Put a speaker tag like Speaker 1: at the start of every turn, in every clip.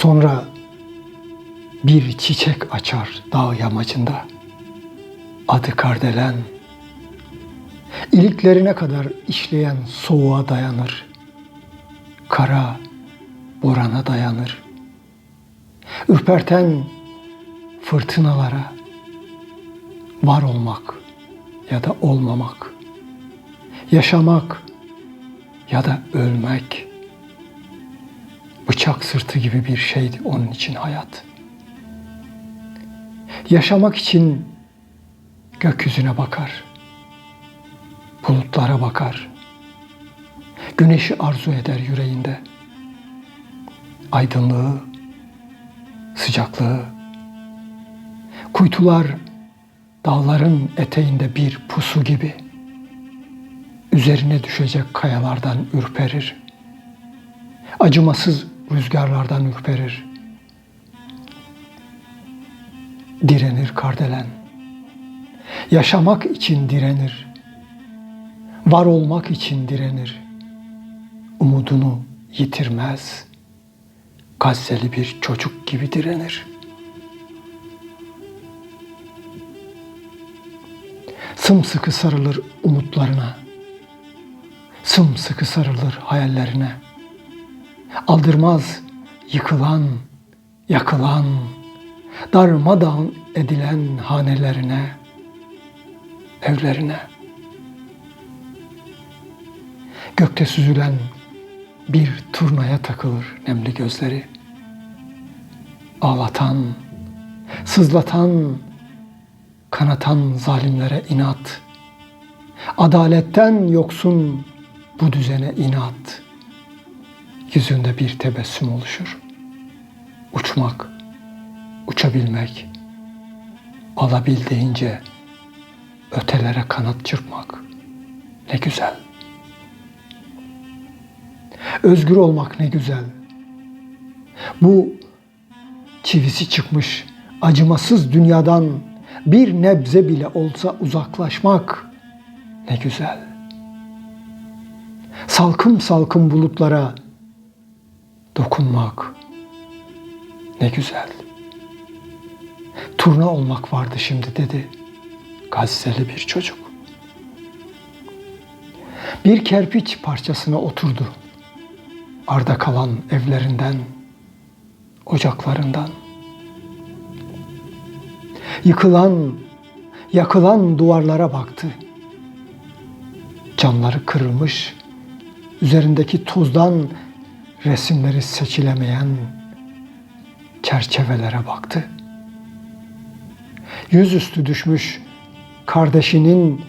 Speaker 1: Sonra bir çiçek açar dağ yamacında. Adı kardelen. İliklerine kadar işleyen soğuğa dayanır. Kara borana dayanır. Ürperten fırtınalara var olmak ya da olmamak, yaşamak ya da ölmek bıçak sırtı gibi bir şeydi onun için hayat. Yaşamak için gökyüzüne bakar, bulutlara bakar, güneşi arzu eder yüreğinde. Aydınlığı, sıcaklığı, kuytular dağların eteğinde bir pusu gibi üzerine düşecek kayalardan ürperir. Acımasız rüzgarlardan ürperir. Direnir kardelen. Yaşamak için direnir. Var olmak için direnir. Umudunu yitirmez. Gazze'li bir çocuk gibi direnir. Sımsıkı sarılır umutlarına. Sımsıkı sarılır hayallerine. Aldırmaz yıkılan, yakılan, darmadağın edilen hanelerine, evlerine. Gökte süzülen bir turnaya takılır nemli gözleri. Ağlatan, sızlatan, kanatan zalimlere inat. Adaletten yoksun bu düzene inat. Yüzünde bir tebessüm oluşur. Uçmak, uçabilmek, alabildiğince ötelere kanat çırpmak ne güzel. Özgür olmak ne güzel. Bu çivisi çıkmış acımasız dünyadan bir nebze bile olsa uzaklaşmak ne güzel. Salkım salkım bulutlara dokunmak ne güzel. Turna olmak vardı şimdi dedi Gazze'li bir çocuk. Bir kerpiç parçasına oturdu. Arda kalan evlerinden, ocaklarından. Yıkılan, yakılan duvarlara baktı. Camları kırılmış, üzerindeki tozdan resimleri seçilemeyen çerçevelere baktı. Yüzüstü düşmüş kardeşinin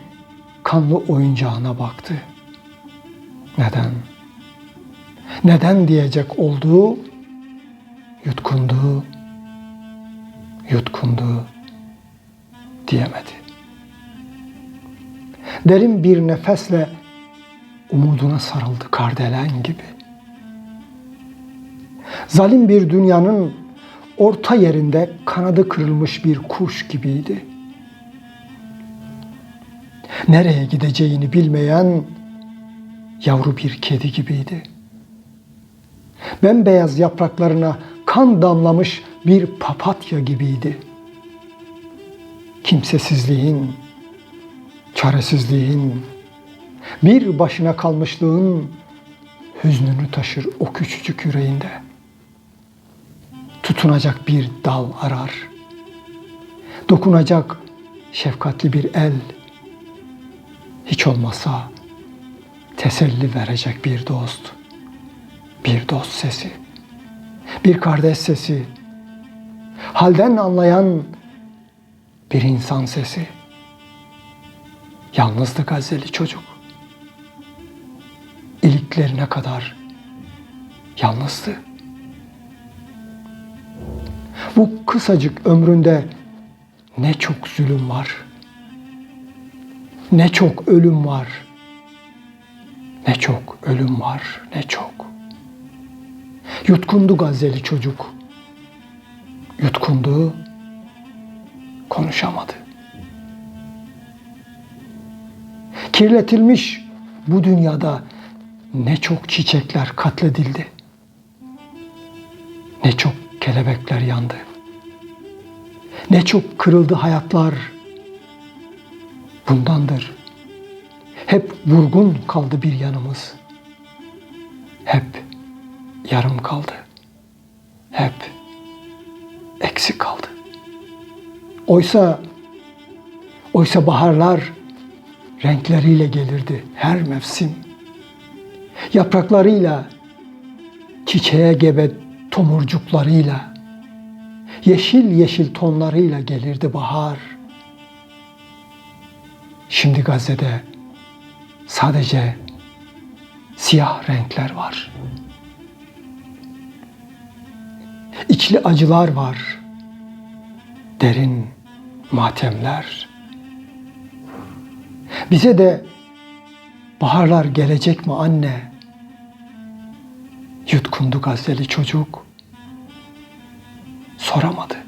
Speaker 1: kanlı oyuncağına baktı. Neden? Neden diyecek olduğu yutkundu, yutkundu diyemedi. Derin bir nefesle umuduna sarıldı kardelen gibi. Zalim bir dünyanın orta yerinde kanadı kırılmış bir kuş gibiydi. Nereye gideceğini bilmeyen yavru bir kedi gibiydi. Bembeyaz yapraklarına kan damlamış bir papatya gibiydi. Kimsesizliğin, çaresizliğin, bir başına kalmışlığın hüznünü taşır o küçücük yüreğinde. Tutunacak bir dal arar. Dokunacak şefkatli bir el. Hiç olmazsa teselli verecek bir dost. Bir dost sesi. Bir kardeş sesi. Halden anlayan bir insan sesi. Yalnızdı Gazze'li çocuk. İliklerine kadar yalnızdı. Bu kısacık ömründe ne çok zulüm var. Ne çok ölüm var. Ne çok ölüm var, ne çok. Yutkundu Gazze'li çocuk. Yutkundu, konuşamadı. Kirletilmiş bu dünyada ne çok çiçekler katledildi. Ne çok kelebekler yandı. Ne çok kırıldı hayatlar. Bundandır. Hep vurgun kaldı bir yanımız. Hep yarım kaldı. Hep eksik kaldı. Oysa oysa baharlar renkleriyle gelirdi her mevsim. Yapraklarıyla, çiçeğe gebe tomurcuklarıyla, yeşil yeşil tonlarıyla gelirdi bahar. Şimdi Gazze'de sadece siyah renkler var. İçli acılar var. Derin matemler. Bize de baharlar gelecek mi anne? Yutkundu Gazze'li çocuk. Soramadı.